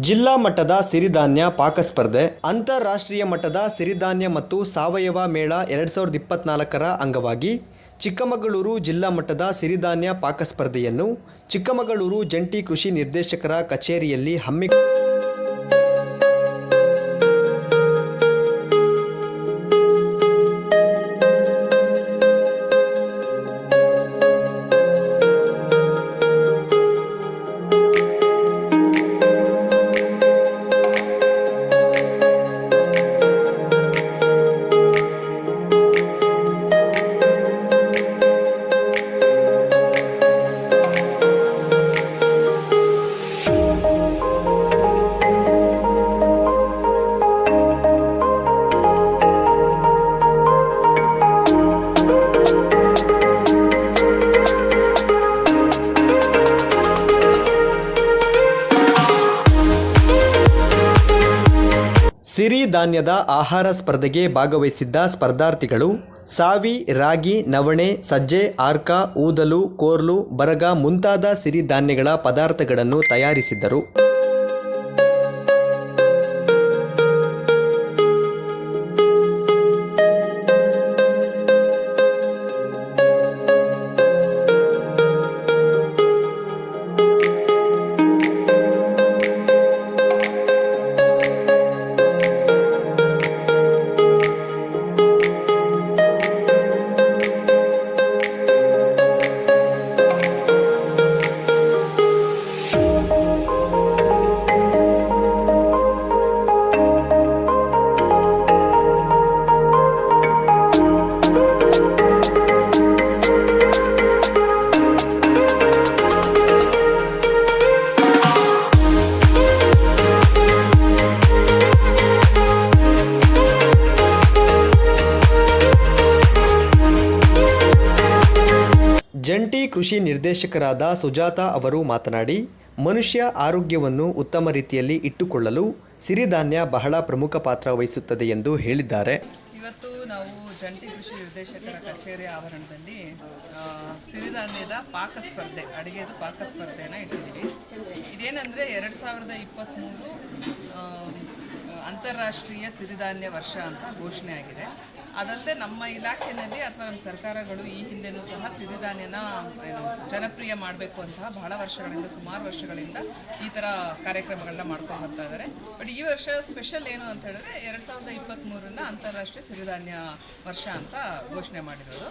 ಜಿಲ್ಲಾ ಮಟ್ಟದ ಸಿರಿಧಾನ್ಯ ಪಾಕಸ್ಪರ್ಧೆ ಅಂತಾರಾಷ್ಟ್ರೀಯ ಮಟ್ಟದ ಸಿರಿಧಾನ್ಯ ಮತ್ತು ಸಾವಯವ ಮೇಳ ಎರಡು ಸಾವಿರದ ಇಪ್ಪತ್ನಾಲ್ಕರ ಅಂಗವಾಗಿ ಚಿಕ್ಕಮಗಳೂರು ಜಿಲ್ಲಾ ಮಟ್ಟದ ಸಿರಿಧಾನ್ಯ ಪಾಕಸ್ಪರ್ಧೆಯನ್ನು ಚಿಕ್ಕಮಗಳೂರು ಜಂಟಿ ಕೃಷಿ ನಿರ್ದೇಶಕರ ಕಚೇರಿಯಲ್ಲಿ ಹಮ್ಮಿ ಸಿರಿಧಾನ್ಯದ ಆಹಾರ ಸ್ಪರ್ಧೆಗೆ ಭಾಗವಹಿಸಿದ್ದ ಸ್ಪರ್ಧಾರ್ಥಿಗಳು ಸಾವಿ, ರಾಗಿ, ನವಣೆ, ಸಜ್ಜೆ, ಆರ್ಕ, ಊದಲು, ಕೋರ್ಲು, ಬರಗ ಮುಂತಾದ ಸಿರಿಧಾನ್ಯಗಳ ಪದಾರ್ಥಗಳನ್ನು ತಯಾರಿಸಿದ್ದರು. ಜಂಟಿ ಕೃಷಿ ನಿರ್ದೇಶಕರಾದ ಸುಜಾತ ಅವರು ಮಾತನಾಡಿ, ಮನುಷ್ಯ ಆರೋಗ್ಯವನ್ನು ಉತ್ತಮ ರೀತಿಯಲ್ಲಿ ಇಟ್ಟುಕೊಳ್ಳಲು ಸಿರಿಧಾನ್ಯ ಬಹಳ ಪ್ರಮುಖ ಪಾತ್ರ ವಹಿಸುತ್ತದೆ ಎಂದು ಹೇಳಿದ್ದಾರೆ. ಇವತ್ತು ನಾವು ಜಂಟಿ ಕೃಷಿ ನಿರ್ದೇಶಕರ ಕಚೇರಿ ಆವರಣದಲ್ಲಿ ಸಿರಿಧಾನ್ಯದ ಪಾಕ ಸ್ಪರ್ಧೆ, ಅಡುಗೆದು ಪಾಕ ಸ್ಪರ್ಧೆಯನ್ನು ಇಟ್ಟಿದ್ದೀವಿ. ಇದೇನೆಂದರೆ ಎರಡು ಸಾವಿರದ ಇಪ್ಪತ್ತ್ಮೂರು ಅಂತಾರಾಷ್ಟ್ರೀಯ ಸಿರಿಧಾನ್ಯ ವರ್ಷ ಅಂತ ಘೋಷಣೆ ಆಗಿದೆ. ಅದಲ್ಲದೆ ನಮ್ಮ ಇಲಾಖೆಯಲ್ಲಿ ಅಥವಾ ನಮ್ಮ ಸರ್ಕಾರಗಳು ಈ ಹಿಂದೆನೂ ಸಹ ಸಿರಿಧಾನ್ಯನ ಜನಪ್ರಿಯ ಮಾಡಬೇಕು ಅಂತ ಬಹಳ ವರ್ಷಗಳಿಂದ, ಸುಮಾರು ವರ್ಷಗಳಿಂದ ಈ ಥರ ಕಾರ್ಯಕ್ರಮಗಳನ್ನ ಮಾಡ್ಕೊಂಡು ಬರ್ತಾ ಇದ್ದಾರೆ ಬಟ್ ಈ ವರ್ಷ ಸ್ಪೆಷಲ್ ಏನು ಅಂತ ಹೇಳಿದ್ರೆ ಎರಡು ಸಾವಿರದ ಇಪ್ಪತ್ತ್ಮೂರನ್ನ ಅಂತಾರಾಷ್ಟ್ರೀಯ ಸಿರಿಧಾನ್ಯ ವರ್ಷ ಅಂತ ಘೋಷಣೆ ಮಾಡಿರೋದು.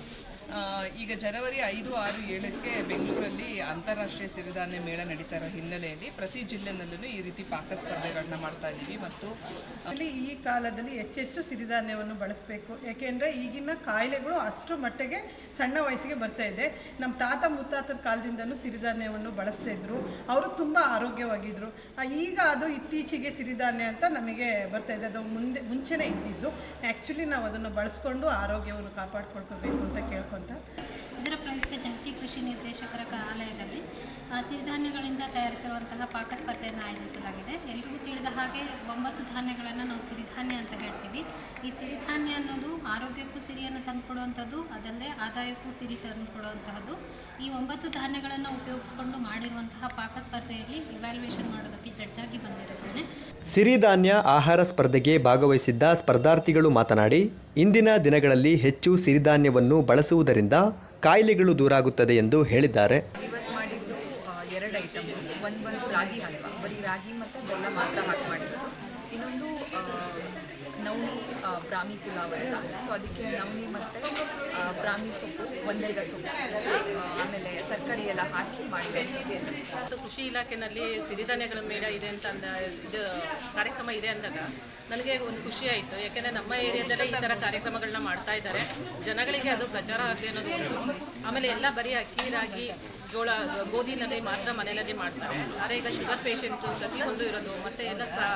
ಈಗ ಜನವರಿ ಐದು ಆರು ಏಳಕ್ಕೆ ಬೆಂಗಳೂರಲ್ಲಿ ಅಂತಾರಾಷ್ಟ್ರೀಯ ಸಿರಿಧಾನ್ಯ ಮೇಳ ನಡೀತಾ ಇರೋ ಹಿನ್ನೆಲೆಯಲ್ಲಿ ಪ್ರತಿ ಜಿಲ್ಲೆನಲ್ಲೂ ಈ ರೀತಿ ಪಾಕ ಸ್ಪರ್ಧೆಗಳನ್ನ ಮಾಡ್ತಾ ಇದ್ದೀವಿ ಮತ್ತು ಈ ಕಾಲದಲ್ಲಿ ಹೆಚ್ಚೆಚ್ಚು ಸಿರಿಧಾನ್ಯವನ್ನು ಬಳಸಬೇಕು. ಯಾಕೆಂದರೆ ಈಗಿನ ಕಾಯಿಲೆಗಳು ಅಷ್ಟು ಮಟ್ಟಿಗೆ ಸಣ್ಣ ವಯಸ್ಸಿಗೆ ಬರ್ತಾ ಇದೆ. ನಮ್ಮ ತಾತ ಮುತ್ತಾತದ ಕಾಲದಿಂದನೂ ಸಿರಿಧಾನ್ಯವನ್ನು ಬಳಸ್ತಾ ಇದ್ರು. ಅವರು ತುಂಬ ಆರೋಗ್ಯವಾಗಿದ್ದರು ಈಗ ಅದು ಇತ್ತೀಚೆಗೆ ಸಿರಿಧಾನ್ಯ ಅಂತ ನಮಗೆ ಬರ್ತಾ ಇದೆ. ಅದು ಮುಂದೆ, ಮುಂಚೆನೇ ಇದ್ದಿದ್ದು. ಆ್ಯಕ್ಚುಲಿ ನಾವು ಅದನ್ನು ಬಳಸ್ಕೊಂಡು ಆರೋಗ್ಯವನ್ನು ಕಾಪಾಡ್ಕೊಳ್ಕೋಬೇಕು ಅಂತ ಕೇಳ್ಕೊತ. ಇದರ ಪ್ರಯುಕ್ತ ಜಂಟಿ ಕೃಷಿ ನಿರ್ದೇಶಕರ ಕಾರ್ಯಾಲಯದಲ್ಲಿ ಸಿರಿಧಾನ್ಯಗಳಿಂದ ತಯಾರಿಸಿರುವಂತಹ ಪಾಕ ಸ್ಪರ್ಧೆಯನ್ನು ಆಯೋಜಿಸಲಾಗಿದೆ. ಎಲ್ರಿಗೂ ತಿಳಿದ ಹಾಗೆ ಒಂಬತ್ತು ಧಾನ್ಯಗಳನ್ನು ನಾವು ಸಿರಿಧಾನ್ಯ ಅಂತ ಹೇಳ್ತೀವಿ. ಈ ಸಿರಿಧಾನ್ಯ ಅನ್ನೋದು ಆರೋಗ್ಯಕ್ಕೂ ಸಿರಿಯನ್ನು ತಂದುಕೊಡುವಂಥದ್ದು ಅದಲ್ಲದೆ ಆದಾಯಕ್ಕೂ ಸಿರಿ ತಂದುಕೊಡುವಂತಹದ್ದು ಈ ಒಂಬತ್ತು ಧಾನ್ಯಗಳನ್ನು ಉಪಯೋಗಿಸ್ಕೊಂಡು ಮಾಡಿರುವಂತಹ ಪಾಕ ಸ್ಪರ್ಧೆಯಲ್ಲಿ ಇವ್ಯಾಲ್ಯೂಯೇಷನ್ ಮಾಡೋದಕ್ಕೆ ಜಡ್ಜಾಗಿ ಬಂದಿರುತ್ತೇನೆ. ಸಿರಿಧಾನ್ಯ ಆಹಾರ ಸ್ಪರ್ಧೆಗೆ ಭಾಗವಹಿಸಿದ್ದ ಸ್ಪರ್ಧಾರ್ಥಿಗಳು ಮಾತನಾಡಿ ಇಂದಿನ ದಿನಗಳಲ್ಲಿ ಹೆಚ್ಚು ಸಿರಿಧಾನ್ಯವನ್ನು ಬಳಸುವುದರಿಂದ ಕಾಯಿಲೆಗಳು ದೂರಾಗುತ್ತದೆ ಎಂದು ಹೇಳಿದ್ದಾರೆ. ಇವತ್ತು ಮಾಡಿದ್ದು ಎರಡು ಐಟಮ್ ಒಂದು ಬಂದು ರಾಗಿ ಹಲ್ವಾ. ಬರೀ ರಾಗಿ ಮತ್ತು ಬೆಲ್ಲ ಮಾತ್ರ ಹಾಕಿ ಮಾಡಿರೋದು. ಇನ್ನೊಂದು ನವಣಿ ಬ್ರಾಹ್ಮಿ ಪುಲಾವ್ ಅಂತ. ಸೊ ಅದಕ್ಕೆ ನವಣಿ ಮತ್ತು ಬ್ರಾಹ್ಮಿ ಸೊಪ್ಪು ಒಂದೆಲ್ಲ ಸೊಪ್ಪು. ಆಮೇಲೆ ತರಕಾರಿ ಎಲ್ಲ ಹಾಕಿ ಮಾಡಬೇಕು ಮತ್ತು ಕೃಷಿ ಇಲಾಖೆನಲ್ಲಿ ಸಿರಿಧಾನ್ಯಗಳ ಮೇಳ ಇದೆ ಅಂತ ಅಂದ, ಇದು ಕಾರ್ಯಕ್ರಮ ಇದೆ ಅಂದಾಗ ನನಗೆ ಒಂದು ಖುಷಿ ಆಯಿತು. ಯಾಕೆಂದರೆ ನಮ್ಮ ಏರಿಯಾದಲ್ಲೇ ಈ ಥರ ಕಾರ್ಯಕ್ರಮಗಳನ್ನ ಮಾಡ್ತಾ ಇದ್ದಾರೆ. ಜನಗಳಿಗೆ ಅದು ಪ್ರಚಾರ ಆಗಲಿ ಅನ್ನೋದು ಆಮೇಲೆ ಎಲ್ಲ ಬರೀ ಅಕ್ಕಿ ರಾಗಿ ಜೋಳ ಗೋಧಿನಲ್ಲಿ ಮಾತ್ರ ಮನೆಯಲ್ಲೇ ಮಾಡ್ತಾರೆ. ಆದರೆ ಈಗ ಶುಗರ್ ಪೇಷಂಟ್ಸು ಪ್ರತಿಯೊಂದು ಇರೋದು, ಮತ್ತೆ ಎಲ್ಲ ಸಹ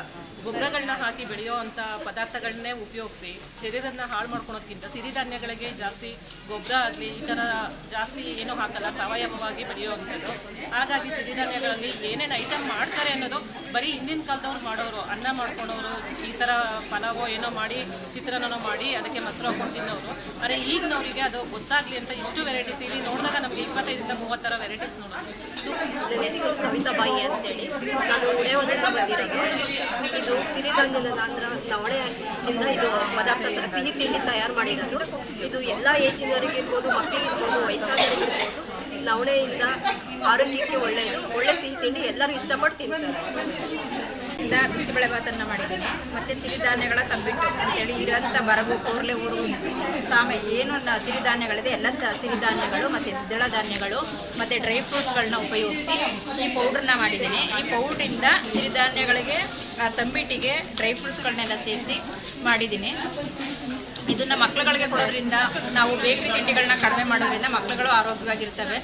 ಗೊಬ್ಬರಗಳನ್ನ ಹಾಕಿ ಬೆಳೆಯೋ ಅಂಥ ಪದಾರ್ಥಗಳನ್ನೇ ಉಪಯೋಗಿಸಿ, ಶರೀರನ ಹಾಳು ಮಾಡ್ಕೊಳೋದ್ಕಿಂತ ಸಿರಿಧಾನ್ಯಗಳಿಗೆ ಜಾಸ್ತಿ ಗೊಬ್ಬರ ಆಗಲಿ, ಈ ಥರ ಜಾಸ್ತಿ ಏನೂ ಹಾಕಲ್ಲ, ಸಾವಯವವಾಗಿ ಬೆಳೆಯುವಂಥದ್ದು ಹಾಗಾಗಿ ಸಿರಿಧಾನ್ಯಗಳಲ್ಲಿ ಏನೇನು ಐಟಮ್ ಮಾಡ್ತಾರೆ ಅನ್ನೋದು ಬರೀ ಹಿಂದಿನ ಕಾಲದವ್ರು ಮಾಡೋರು, ಅನ್ನ ಮಾಡ್ಕೊಳೋರು, ಈ ಥರ ಪಲಾವೋ ಏನೋ ಮಾಡಿ, ಚಿತ್ರಾನ್ನನೋ ಮಾಡಿ, ಅದಕ್ಕೆ ಮೊಸರು ಹಾಕೊಂಡು ತಿನ್ನೋರು. ಆದರೆ ಈಗಿನವರಿಗೆ ಅದು ಗೊತ್ತಾಗಲಿ ಅಂತ ಇಷ್ಟು ವೆರೈಟೀಸ್ ಇಲ್ಲಿ ನೋಡಿದಾಗ ನಮಗೆ ಇಪ್ಪತ್ತೈದರಿಂದ ಮೂವತ್ತರ ವೆರೈಟೀಸ್ ನನ್ನ ಹೆಸರು ಸವಿತಾಬಾಯಿ ಅಂತೇಳಿ. ನಾನು ಉಳೆಯೋದ್ರಿಂದ ಬಂದಿರೋದು. ಇದು ಸಿರಿಧಾನ್ಯದ ನಂತರ ಇಂದ ಇದು ಪದಾರ್ಥ ಸಿಹಿ ತಿಂಡಿ ತಯಾರು ಮಾಡಿರೋದು. ಇದು ಎಲ್ಲ ಏಜಿನವರಿಗಿರ್ಬೋದು ಮಕ್ಕಳಿಗಿರ್ಬೋದು ವಯಸ್ಸಾದವರಿಗಿರ್ಬೋದು ನವಣೆಯಿಂದ ಆರೋಗ್ಯಕ್ಕೆ ಒಳ್ಳೆಯದು. ಒಳ್ಳೆ ತಿಂಡಿ ಎಲ್ಲರೂ ಇಷ್ಟಪಟ್ಟು ತಿಂತಾರೆ. ಬಿಸಿಬೇಳೆ ಭಾತನ್ನು ಮಾಡಿದ್ದೀನಿ. ಮತ್ತು ಸಿರಿಧಾನ್ಯಗಳ ತಂಬಿಟ್ಟು ಅಂತೇಳಿ ಇರೋಂಥ ಬರಗು ಕೋರ್ಲೆ, ಊರು, ಸಾಮೆ ಏನು ಸಿರಿಧಾನ್ಯಗಳಿದೆ ಎಲ್ಲ ಸಿರಿಧಾನ್ಯಗಳು ಮತ್ತು ದ್ವಿದಳ ಧಾನ್ಯಗಳು ಮತ್ತು ಡ್ರೈ ಫ್ರೂಟ್ಸ್ಗಳನ್ನ ಉಪಯೋಗಿಸಿ ಈ ಪೌಡ್ರನ್ನ ಮಾಡಿದ್ದೀನಿ. ಈ ಪೌಡ್ರಿಂದ ಸಿರಿಧಾನ್ಯಗಳಿಗೆ ತಂಬಿಟ್ಟಿಗೆ ಡ್ರೈ ಫ್ರೂಟ್ಸ್ಗಳನ್ನೆಲ್ಲ ಸೇರಿಸಿ ಮಾಡಿದ್ದೀನಿ. ಇದನ್ನು ಮಕ್ಕಳುಗಳಿಗೆ ಕೊಡೋದ್ರಿಂದ ನಾವು ಬೇಕರಿ ತಿಂಡಿಗಳನ್ನ ಕಡಿಮೆ ಮಾಡೋದ್ರಿಂದ ಮಕ್ಕಳುಗಳು ಆರೋಗ್ಯವಾಗಿರ್ತವೆ.